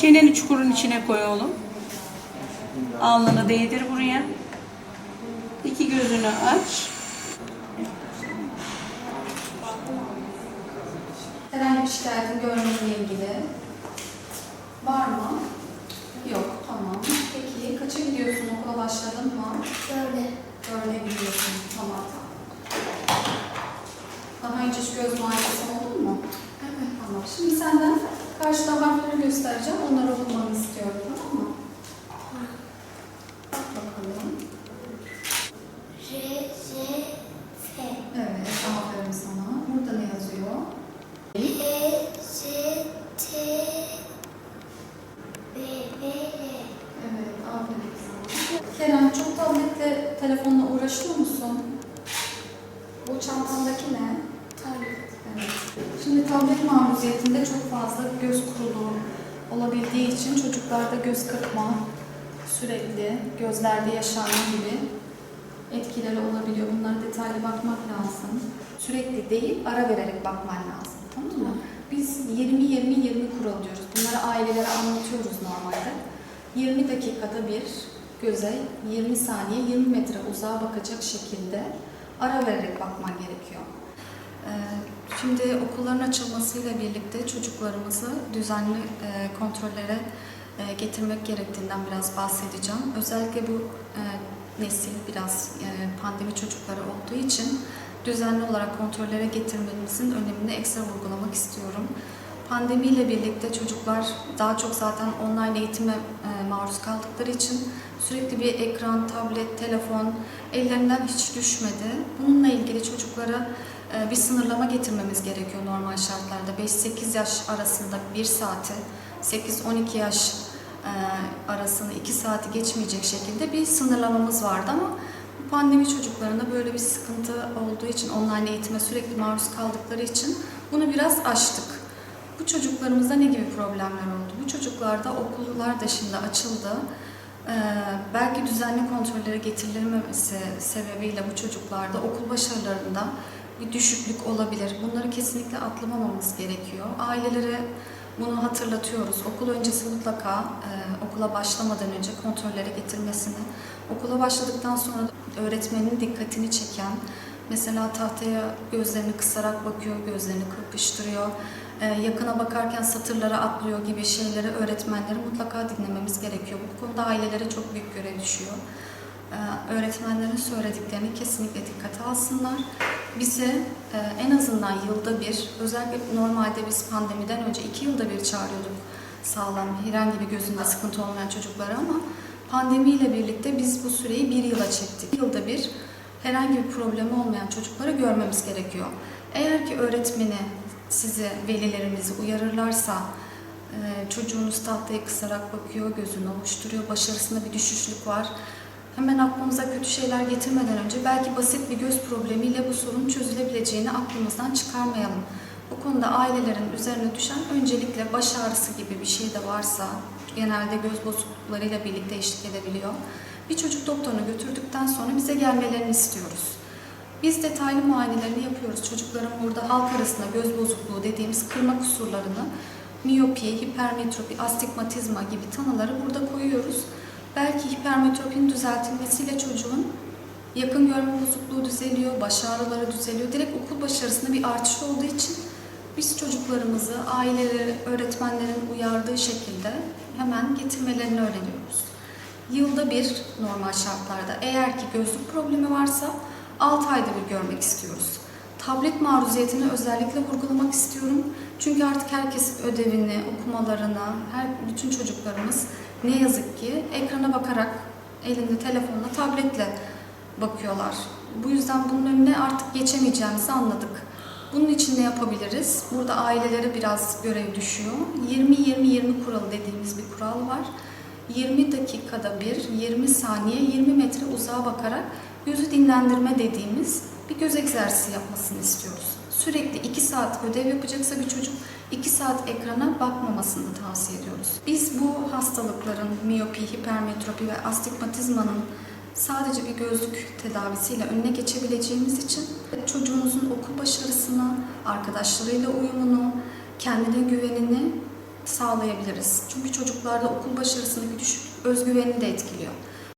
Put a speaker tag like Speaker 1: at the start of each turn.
Speaker 1: Çeneni çukurun içine koy oğlum. Alnını değdir buraya. İki gözünü aç.
Speaker 2: Herhangi bir şikayetin görmekle ilgili var mı? Yok, tamam. Peki kaça gidiyorsun? Okula başladın mı?
Speaker 3: Böyle.
Speaker 2: Dörde gidiyorsun. Tamam. Daha önce göz muayenesi oldu mu? Evet. Tamam. Şimdi senden karşıda harfleri göstereceğim. Onları okumanı istiyorum. Tamam mı? Bak bakalım.
Speaker 3: R, J, F.
Speaker 2: Evet, aferin sana. Burada ne yazıyor?
Speaker 3: E, J, T, B, B, L.
Speaker 2: Evet, aferin sana. Kerem, çok tabletle, telefonla uğraşıyor musun? Bu çantandaki ne? Evet. Şimdi tablet maruziyetinde çok fazla göz kuruluğu olabildiği için çocuklarda göz kırpma, sürekli gözlerde yaşanma gibi etkileri olabiliyor. Bunlara detaylı bakmak lazım. Sürekli değil, ara vererek bakman lazım. Tamam mı? Biz 20-20-20 kural diyoruz. Bunları ailelere anlatıyoruz normalde. 20 dakikada bir göze 20 saniye 20 metre uzağa bakacak şekilde ara vererek bakman gerekiyor. Şimdi okulların açılmasıyla birlikte çocuklarımızı düzenli e, kontrollere e, getirmek gerektiğinden biraz bahsedeceğim. Özellikle bu e, nesil biraz e, pandemi çocukları olduğu için düzenli olarak kontrollere getirmemizin önemini ekstra vurgulamak istiyorum. Pandemiyle birlikte çocuklar daha çok zaten online eğitime e, maruz kaldıkları için sürekli bir ekran, tablet, telefon ellerinden hiç düşmedi. Bununla ilgili çocuklara e, bir sınırlama getirmemiz gerekiyor normal şartlarda. 5-8 yaş arasında 1 saati, 8-12 yaş e, arasında 2 saati geçmeyecek şekilde bir sınırlamamız vardı ama pandemi çocuklarında böyle bir sıkıntı olduğu için online eğitime sürekli maruz kaldıkları için bunu biraz aştık. Bu çocuklarımızda ne gibi problemler oldu? Bu çocuklarda okullar dışında açıldı. Ee, belki düzenli kontrollere getirilmemesi sebebiyle bu çocuklarda okul başarılarında bir düşüklük olabilir. Bunları kesinlikle atlamamamız gerekiyor. Ailelere bunu hatırlatıyoruz. Okul öncesi mutlaka e, okula başlamadan önce kontrollere getirmesini, okula başladıktan sonra öğretmenin dikkatini çeken, mesela tahtaya gözlerini kısarak bakıyor, gözlerini kırpıştırıyor, yakına bakarken satırlara atlıyor gibi şeyleri öğretmenleri mutlaka dinlememiz gerekiyor. Bu konuda ailelere çok büyük görev düşüyor. E, öğretmenlerin söylediklerini kesinlikle dikkate alsınlar. Bize e, en azından yılda bir, özellikle normalde biz pandemiden önce iki yılda bir çağırıyorduk sağlam, herhangi bir gözünde sıkıntı olmayan çocukları ama pandemiyle birlikte biz bu süreyi bir yıla çektik. Yılda bir herhangi bir problemi olmayan çocukları görmemiz gerekiyor. Eğer ki öğretmeni sizi, velilerimizi uyarırlarsa, e, çocuğunuz tahtaya kısarak bakıyor, gözünü ovuşturuyor, başarısında bir düşüşlük var. Hemen aklımıza kötü şeyler getirmeden önce belki basit bir göz problemiyle bu sorun çözülebileceğini aklımızdan çıkarmayalım. Bu konuda ailelerin üzerine düşen öncelikle baş ağrısı gibi bir şey de varsa, genelde göz bozukluklarıyla birlikte eşlik edebiliyor. Bir çocuk doktoruna götürdükten sonra bize gelmelerini istiyoruz. Biz detaylı muayenelerini yapıyoruz. Çocukların burada halk arasında göz bozukluğu dediğimiz kırma kusurlarını, miyopi, hipermetropi, astigmatizma gibi tanıları burada koyuyoruz. Belki hipermetropinin düzeltilmesiyle çocuğun yakın görme bozukluğu düzeliyor, baş ağrıları düzeliyor. Direkt okul başarısında bir artış olduğu için biz çocuklarımızı aileleri, öğretmenlerin uyardığı şekilde hemen getirmelerini öğreniyoruz. Yılda bir normal şartlarda eğer ki gözlük problemi varsa 6 ayda bir görmek istiyoruz. Tablet maruziyetini özellikle vurgulamak istiyorum. Çünkü artık herkes ödevini, okumalarını, her bütün çocuklarımız ne yazık ki ekrana bakarak elinde telefonla, tabletle bakıyorlar. Bu yüzden bunun önüne artık geçemeyeceğimizi anladık. Bunun için ne yapabiliriz? Burada ailelere biraz görev düşüyor. 20-20-20 kuralı dediğimiz bir kural var. 20 dakikada bir, 20 saniye, 20 metre uzağa bakarak gözü dinlendirme dediğimiz bir göz egzersizi yapmasını istiyoruz. Sürekli 2 saat ödev yapacaksa bir çocuk 2 saat ekrana bakmamasını tavsiye ediyoruz. Biz bu hastalıkların miyopi, hipermetropi ve astigmatizmanın sadece bir gözlük tedavisiyle önüne geçebileceğimiz için çocuğunuzun okul başarısını, arkadaşlarıyla uyumunu, kendine güvenini sağlayabiliriz. Çünkü çocuklarda okul başarısını bir düşük özgüvenini de etkiliyor.